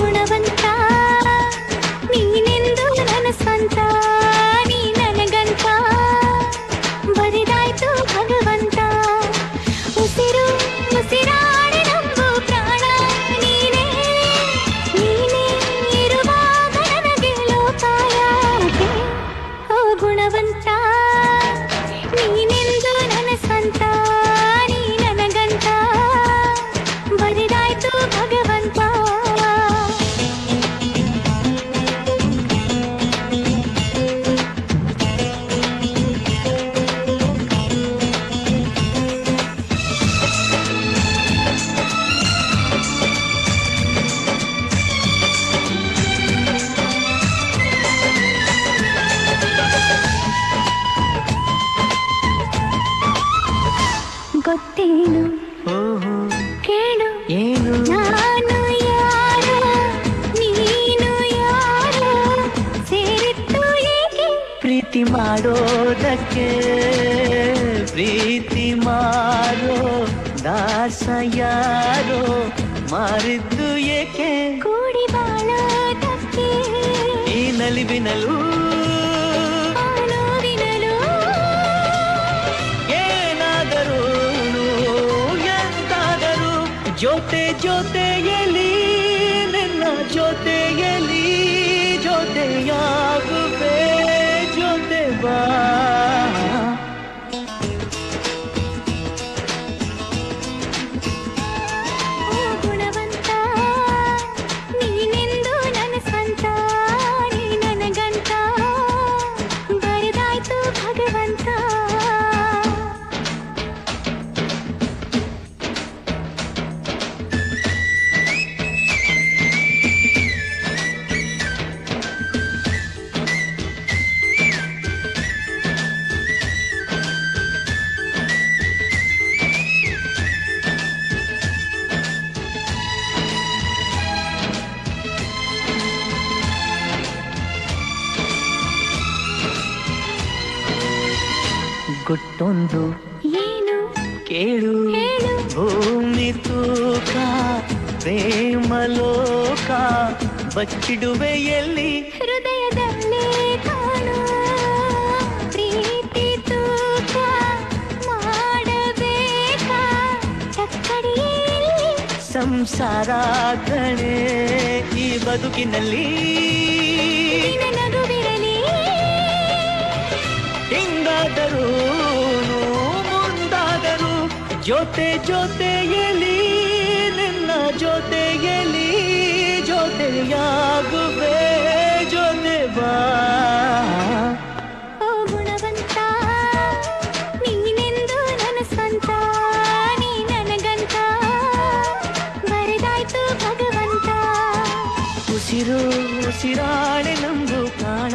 ಗುಣವಂತ. ನೀನೆಂದು ನನ್ನ ಸ್ವಂತ ನೀ ನನಗಂತ. ಬರಿದಾಯ್ತು ಭಗವಂತ. ಉಸಿರು ನಂಬು ನೀನೇ ನೀನೇ ಓ ಕೇಳು. ಏನು? ನಾನು ಯಾರು? ನೀನು ಯಾರು? ಸೇರಿತ್ತು ಏಕೆ? ಪ್ರೀತಿ ಮಾಡೋದಕ್ಕೆ ಪ್ರೀತಿ ಮಾರೋ ದಾಸ ಯಾರೋ? ಮಾರಿದ್ದು ಏಕೆ? ಕೂಡಿ ಬಾಳೋದಕ್ಕೆ. ಈ ನಲಿವಿನಲ್ಲೂ ಜೊತೆ ಜೊತೆಯಲಿ ನಿನ್ನ ಜೊತೆಯಲಿ ಜೊತೆಯಾಗುವೆ ಜೊತೆ ಬಾ. ಓ ಗುಟ್ಟೊಂದು ಏನು? ಕೇಳು. ಭೂಮಿ ತೂಕ ಪ್ರೇಮ ಲೋಕ ಬಚ್ಚಿಡುವೆ ಎಲ್ಲಿ ಹೃದಯದಲ್ಲೇ ಕಾಣು ಪ್ರೀತಿ ತೂಕ ಮಾಡಬೇಕಾ. ಚಕ್ಕಡಿಯಲ್ಲಿ ಸಂಸಾರ ಕಣೆ ಈ ಬದುಕಿನಲ್ಲಿ ಹೆಂಗಾದರೂ ನಗುವಿರಲಿ. ಹಿಂಗಾದರೂ ಮುಂದಾದರೂ ಜೊತೆ ಜೊತೆಯಲಿ ನಿನ್ನ ಜೊತೆಯಲಿ ಜೊತೆಯಾಗುವೆ ಜೊತೆ ಬಾ. ಉಸಿರು ಉಸಿರಾಳೆ ನೀನೆಂದು ನನ್ನ